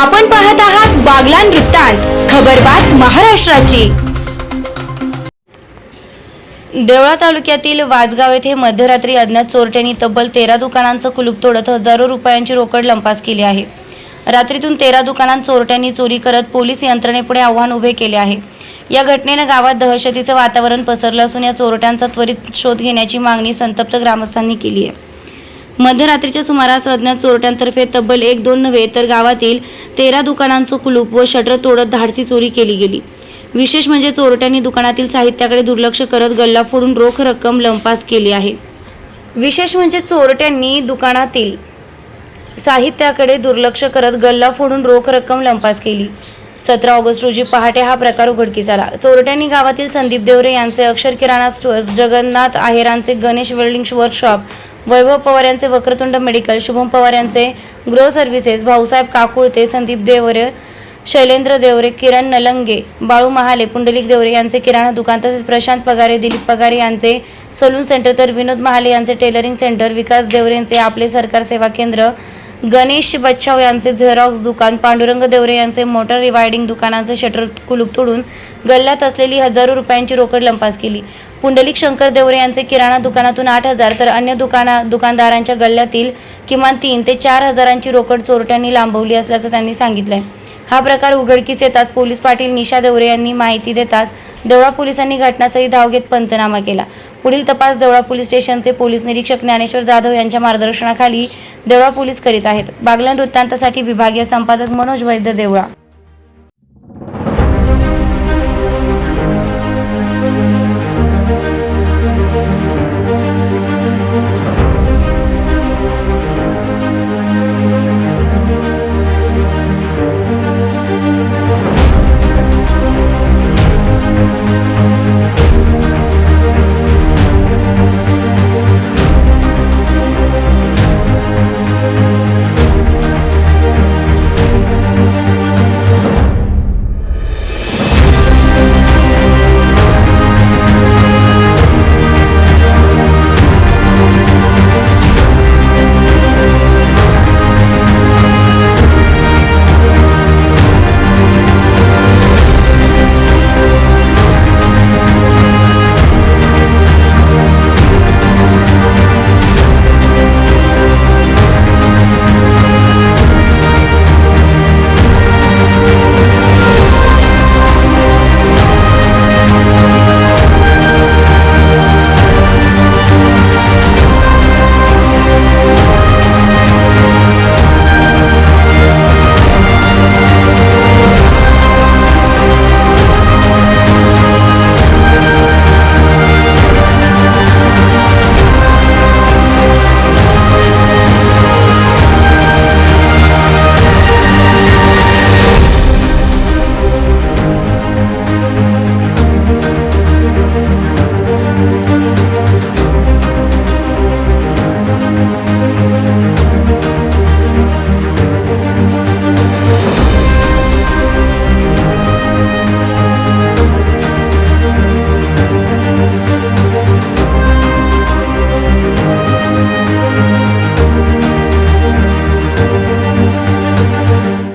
आपण पाहत आहात बागलान वृत्तांत खबरबात महाराष्ट्राची. देवळा तालुक्यातील वाजगाव येथे मध्यरात्री अज्ञात चोरट्यांनी तब्बल तेरा दुकानांचं कुलूप तोडत हजारो रुपयांची रोकड लंपास केली आहे. रात्रीतून तेरा दुकानांत चोरट्यांनी चोरी करत पोलीस यंत्रणेपुढे आव्हान उभे केले आहे. या घटनेनं गावात दहशतीचं वातावरण पसरलं असून या चोरट्यांचा त्वरित शोध घेण्याची मागणी संतप्त ग्रामस्थांनी केली आहे. मध्यरात्रीच्या सुमारास अज्ञात चोरट्यांतर्फे तब्बल एक दोन नव्हे तर गावातील तेरा दुकानांचं कुलूप व शटर तोडत धाडसी चोरी केली गेली. विशेष म्हणजे चोरट्यांनी दुकानातील साहित्याकडे दुर्लक्ष करत गल्ला फोडून रोख रक्कम लंपास केली आहे. विशेष म्हणजे चोरट्यांनी दुकानातील साहित्याकडे दुर्लक्ष करत गल्ला फोडून रोख रक्कम लंपास केली. सतरा ऑगस्ट रोजी पहाटे हा प्रकार उघडकीस आला. चोरट्यांनी गावातील संदीप देवरे यांचे अक्षर किराणा स्टोअर्स जगन्नाथ आहेरांचे गणेश वेल्डिंग वर्कशॉप वैभव पवार यांचे वक्रतुंड मेडिकल शुभम पवार यांचे गृह सर्व्हिसेस भाऊसाहेब काकुळते संदीप देवरे शैलेंद्र देवरे किरण नलंगे बाळू महाले पुंडलिक देवरे यांचे किराणा दुकान तसेच प्रशांत पगारे दिलीप पगारे यांचे सलून सेंटर तर विनोद महाले यांचे टेलरिंग सेंटर विकास देवरे यांचे आपले सरकार सेवा केंद्र गणेश बच्छाव यांचे झेरॉक्स दुकान पांडुरंग देवरे यांचे मोटर रिवायडिंग दुकानांचे शटर कुलूप तोडून गल्ल्यात असलेली हजारो रुपयांची रोकड लंपास केली. पुंडलिक शंकर देवरे यांचे किराणा दुकानातून आठ हजार तर अन्य दुकाना दुकानदारांच्या गल्ल्यातील किमान तीन ते चार हजारांची रोकड चोरट्यांनी लांबवली असल्याचं त्यांनी सांगितलंय. हा प्रकार उघडकीस येताच पोलीस पाटील निशा देवरे यांनी माहिती देताच देवळा पोलिसांनी घटनास्थळी धाव घेत पंचनामा केला. पुढील तपास देवळा पोलीस स्टेशनचे पोलीस निरीक्षक ज्ञानेश्वर जाधव यांच्या मार्गदर्शनाखाली देवळा पोलीस करीत आहेत. बागलन वृत्तांतासाठी विभागीय संपादक मनोज वैद्य देवळा.